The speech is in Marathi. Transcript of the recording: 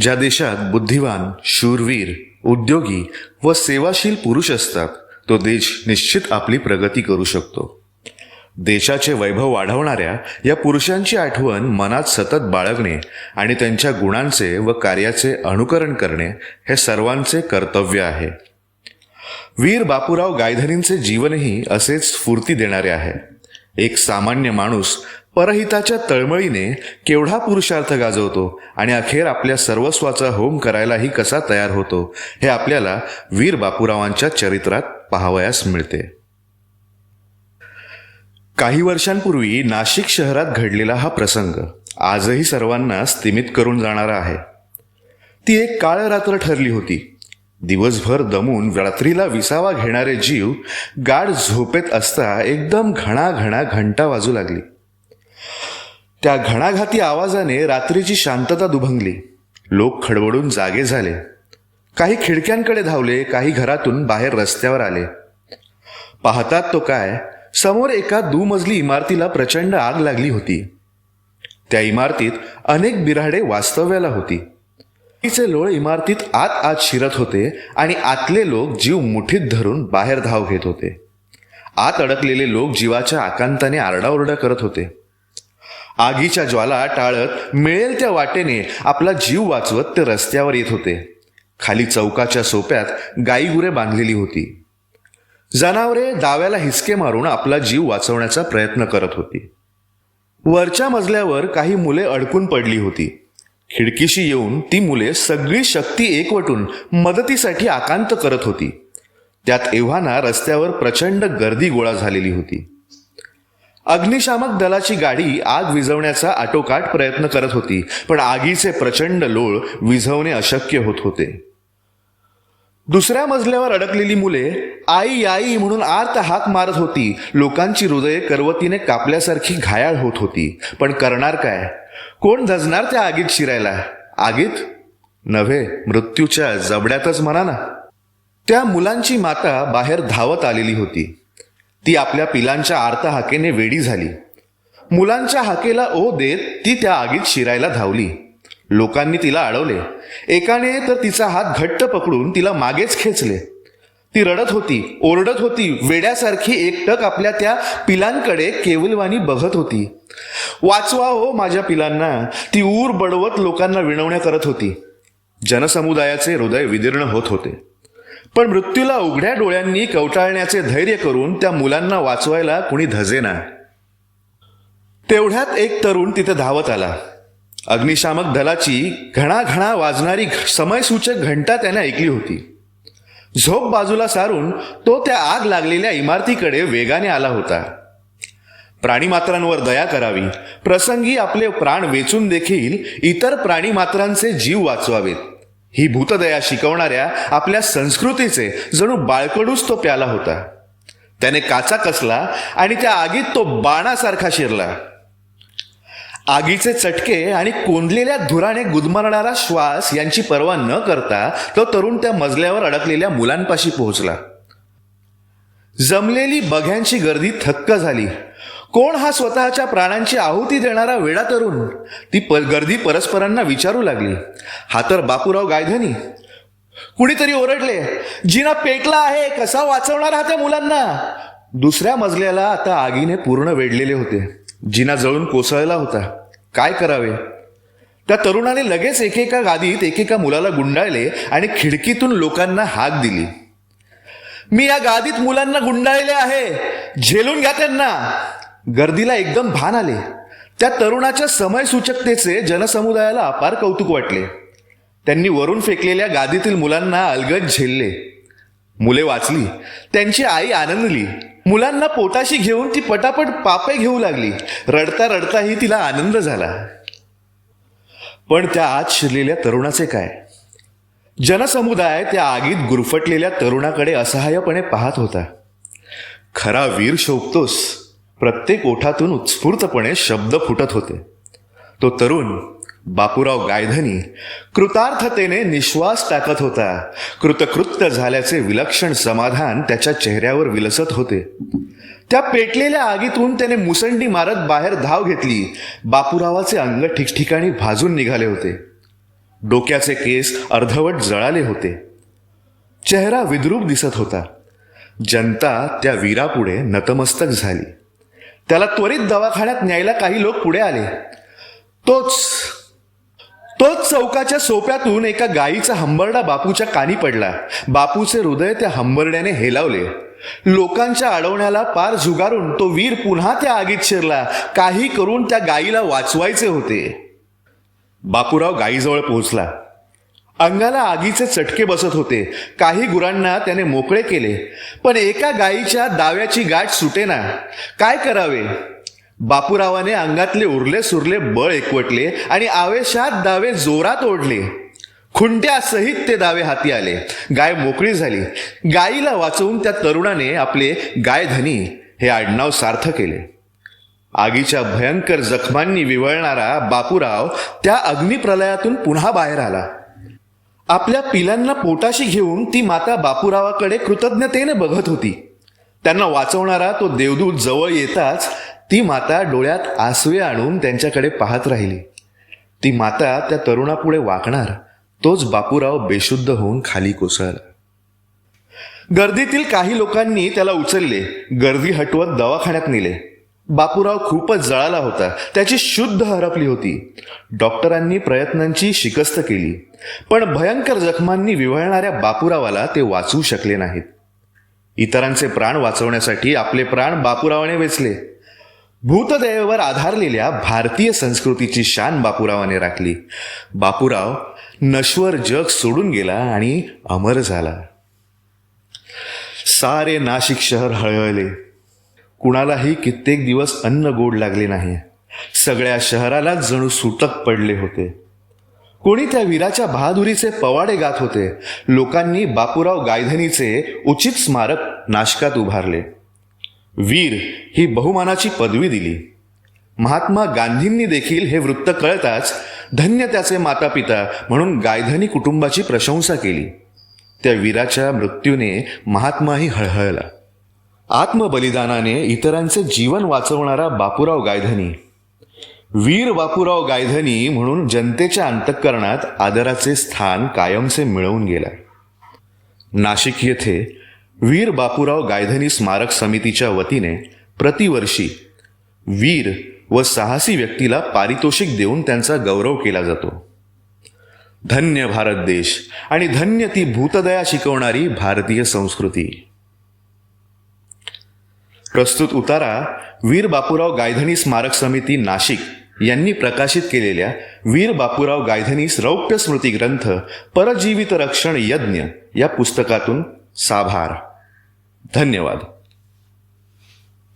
ज्या देशात बुद्धिवान शूरवीर उद्योगी व सेवाशील पुरुष असतात तो देश निश्चित आपली प्रगती करू शकतो. देशाचे वैभव वाढवणाऱ्या या पुरुषांची आठवण मनात सतत बाळगणे आणि त्यांच्या गुणांचे व कार्याचे अनुकरण करणे हे सर्वांचे कर्तव्य आहे. वीर बापूराव गायधनींचे जीवनही असेच स्फूर्ती देणारे आहे. एक सामान्य माणूस परहिताच्या तळमळीने केवढा पुरुषार्थ गाजवतो आणि अखेर आपल्या सर्वस्वाचा होम करायलाही कसा तयार होतो हे आपल्याला वीर बापूरावांच्या चरित्रात पाहावयास मिळते. काही वर्षांपूर्वी नाशिक शहरात घडलेला हा प्रसंग आजही सर्वांना स्तिमित करून जाणारा आहे. ती एक काळ रात्र ठरली होती. दिवसभर दमून रात्रीला विसावा घेणारे जीव गाढ झोपेत असता एकदम घणा घणा घंटा वाजू लागली. त्या घणाघाती आवाजाने रात्रीची शांतता दुभंगली. लोक खडबडून जागे झाले. काही खिडक्यांकडे धावले काही घरातून बाहेर रस्त्यावर आले. पाहतात तो काय समोर एका दुमजली इमारतीला प्रचंड आग लागली होती. त्या इमारतीत अनेक बिराडे वास्तव्याला होती. तिचे लोळ इमारतीत आत आत शिरत होते आणि आतले लोक जीव मुठीत धरून बाहेर धाव घेत होते. आत अडकलेले लोक जीवाच्या आकांताने आरडाओरडा करत होते. आगीच्या ज्वाला टाळत मिळेल त्या वाटेने आपला जीव वाचवत ते रस्त्यावर येत होते. खाली चौकाच्या सोप्यात गाईगुरे बांधलेली होती. जनावरे दाव्याला हिसके मारून आपला जीव वाचवण्याचा प्रयत्न करत होती. वरच्या मजल्यावर काही मुले अडकून पडली होती. खिडकीशी येऊन ती मुले सगळी शक्ती एकवटून मदतीसाठी आकांत करत होती. त्यात एव्हाना रस्त्यावर प्रचंड गर्दी गोळा झालेली होती. अग्निशामक दलाची गाडी आग विझवण्याचा आटोकाट प्रयत्न करत होती पण आगीचे प्रचंड लोळ विझवणे अशक्य होत होते. दुसऱ्या मजल्यावर अडकलेली मुले आई आई म्हणून आर्त हाक मारत होती. लोकांची हृदये करवतीने कापल्यासारखी घायाळ होत होती. पण करणार काय? कोण धजणार त्या आगीत शिरायला? आगीत? नव्हे मृत्यूच्या जबड्यातच म्हणा ना. त्या मुलांची माता बाहेर धावत आलेली होती. ती आपल्या पिलांच्या आर्त हाकेने वेडी झाली. मुलांच्या हाकेला ओ देत ती त्या आगीत शिरायला धावली. लोकांनी तिला अडवले. एकाने तर तिचा हात घट्ट पकडून तिला मागेच खेचले. ती रडत होती ओरडत होती वेड्यासारखी एकटक आपल्या त्या पिलांकडे केवलवाणी बघत होती. वाचवा हो माझ्या पिलांना ती ऊर बडवत लोकांना विणवण्या करत होती. जनसमुदायाचे हृदय विदीर्ण होत होते. पण मृत्यूला उघड्या डोळ्यांनी कवटाळण्याचे धैर्य करून त्या मुलांना वाचवायला कुणी धजेना तेवढ्यात एक तरुण तिथे धावत आला. अग्निशामक दलाची घणाघणा वाजणारी समयसूचक घंटा त्याने ऐकली होती. झोप बाजूला सारून तो त्या आग लागलेल्या इमारतीकडे वेगाने आला होता. प्राणीमात्रांवर दया करावी प्रसंगी आपले प्राण वेचून देखील इतर प्राणीमात्रांचे जीव वाचवावेत. ही भूतदया शिकवणाऱ्या आपल्या संस्कृतीचे जणू बाळकडूच तो प्याला होता. त्याने काचा कसला आणि त्या आगीत तो बाणासारखा शिरला. आगीचे चटके आणि कोंदलेल्या धुराने गुदमरणारा श्वास यांची पर्वा न करता तो तरुण त्या मजल्यावर अडकलेल्या मुलांपाशी पोहोचला. जमलेली बघ्यांची गर्दी थक्क झाली. कोण हा स्वतःच्या प्राणांची आहुती देणारा वेडा तरुण? ती प गर्दी परस्परांना विचारू लागली. हा तर बापूराव गायधनी. कुणीतरी ओरडले जिना पेटला आहे कसा वाचवणार हा त्या मुलांना? दुसऱ्या मजल्याला आता आगीने पूर्ण वेढलेले होते. जिना जळून कोसळला होता. काय करावे? त्या तरुणाने लगेच एकेका गादीत एकेका मुलाला गुंडाळले आणि खिडकीतून लोकांना हाक दिली. मी या गादीत मुलांना गुंडाळले आहे. झेलून घ्या त्यांना. गर्दीला एकदम भान आले. त्या तरुणाच्या समयसूचकतेचे जनसमुदायाला अपार कौतुक वाटले. त्यांनी वरून फेकलेल्या गादीतील मुलांना अलगद झेलले. मुले वाचली. त्यांची आई आनंदली. मुलांना पोटाशी घेऊन ती पटापट पापे घेऊ लागली. रडता रडताही तिला आनंद झाला. पण त्या आत शिरलेल्या तरुणाचे काय? जनसमुदाय त्या आगीत गुरफटलेल्या तरुणाकडे असहाय्यपणे पाहत होता. खरा वीर शोभतोस. प्रत्येक ओठातून उत्स्फूर्तपणे शब्द फुटत होते. तो तरुण बापूराव गायधनी कृतार्थतेने निश्वास टाकत होता. कृतकृत्य झाल्याचे विलक्षण समाधान त्याच्या चेहऱ्यावर विलसत होते. त्या पेटलेल्या आगीतून त्याने मुसंडी मारत बाहेर धाव घेतली. बापूरावाचे अंग ठिकठिकाणी भाजून निघाले होते. डोक्याचे केस अर्धवट जळाले होते. चेहरा विद्रूप दिसत होता. जनता त्या वीरापुढे नतमस्तक झाली. त्याला त्वरित दवाखान्यात न्यायला काही लोक पुढे आले. तोच तोच चौकाच्या सोप्यातून एका गायीचा हंबरडा बापूच्या कानी पडला. बापूचे हृदय त्या हंबरड्याने हेलावले. लोकांच्या अडवण्याला पार झुगारून तो वीर पुन्हा त्या आगीत शिरला. काही करून त्या गायीला वाचवायचे होते. बापूराव गायीजवळ पोहोचला. अंगाला आगीचे चटके बसत होते. काही गुरांना त्याने मोकळे केले. पण एका गायीच्या दाव्याची गाठ सुटेना. काय करावे? बापूरावाने अंगातले उरले सुरले बळ एकवटले आणि आवेशात दावे जोरात ओढले. खुंट्यासहित ते दावे हाती आले. गाय मोकळी झाली. गायीला वाचवून त्या तरुणाने आपले गायधनी हे आडनाव सार्थ केले. आगीच्या भयंकर जखमांनी विवळणारा बापूराव त्या अग्निप्रलयातून पुन्हा बाहेर आला. आपल्या पिलांना पोटाशी घेऊन ती माता बापूरावाकडे कृतज्ञतेने बघत होती. त्यांना वाचवणारा तो देवदूत जवळ येताच ती माता डोळ्यात आसवे आणून त्यांच्याकडे पाहत राहिली. ती माता त्या तरुणापुढे वाकणार तोच बापूराव बेशुद्ध होऊन खाली कोसळला. गर्दीतील काही लोकांनी त्याला उचलले गर्दी हटवत दवाखान्यात नेले. बापूराव खूपच जळाला होता. त्याची शुद्ध हरपली होती. डॉक्टरांनी प्रयत्नांची शिकस्त केली. पण भयंकर जखमांनी विवळणाऱ्या बापूरावाला ते वाचवू शकले नाहीत. इतरांचे प्राण वाचवण्यासाठी आपले प्राण बापूरावाने वेचले. भूतदयेवर आधारलेल्या भारतीय संस्कृतीची शान बापूरावाने राखली. बापूराव नश्वर जग सोडून गेला आणि अमर झाला. सारे नाशिक शहर हळहळले. कुणालाही कित्येक दिवस अन्न गोड लागले नाही. सगळ्या शहरालाच जणू सुतक पडले होते. कोणी त्या वीराच्या बहादुरीचे पवाडे गात होते. लोकांनी बापूराव गायधनीचे उचित स्मारक नाशकात उभारले. वीर ही बहुमानाची पदवी दिली. महात्मा गांधींनी देखील हे वृत्त कळताच धन्य त्याचे माता पिता म्हणून गायधनी कुटुंबाची प्रशंसा केली. त्या वीराच्या मृत्यूने महात्माही हळहळला. आत्मबलिदानाने इतरांचे जीवन वाचवणारा बापूराव गायधनी. वीर बापूराव गायधनी म्हणून जनतेच्या अंतःकरणात आदराचे स्थान कायमचे मिळवून गेला. नाशिक येथे वीर बापूराव गायधनी स्मारक समितीच्या वतीने प्रतिवर्षी वीर व साहसी व्यक्तीला पारितोषिक देऊन त्यांचा गौरव केला जातो. धन्य भारत देश आणि धन्य ती भूतदया शिकवणारी भारतीय संस्कृती. प्रस्तुत उतारा वीर बापूराव गायधनी स्मारक समिती नाशिक. यांनी प्रकाशित केलेल्या वीर बापूराव गायधनीस रौप्य स्मृती ग्रंथ परजीवित रक्षण यज्ञ या पुस्तकातून साभार. धन्यवाद.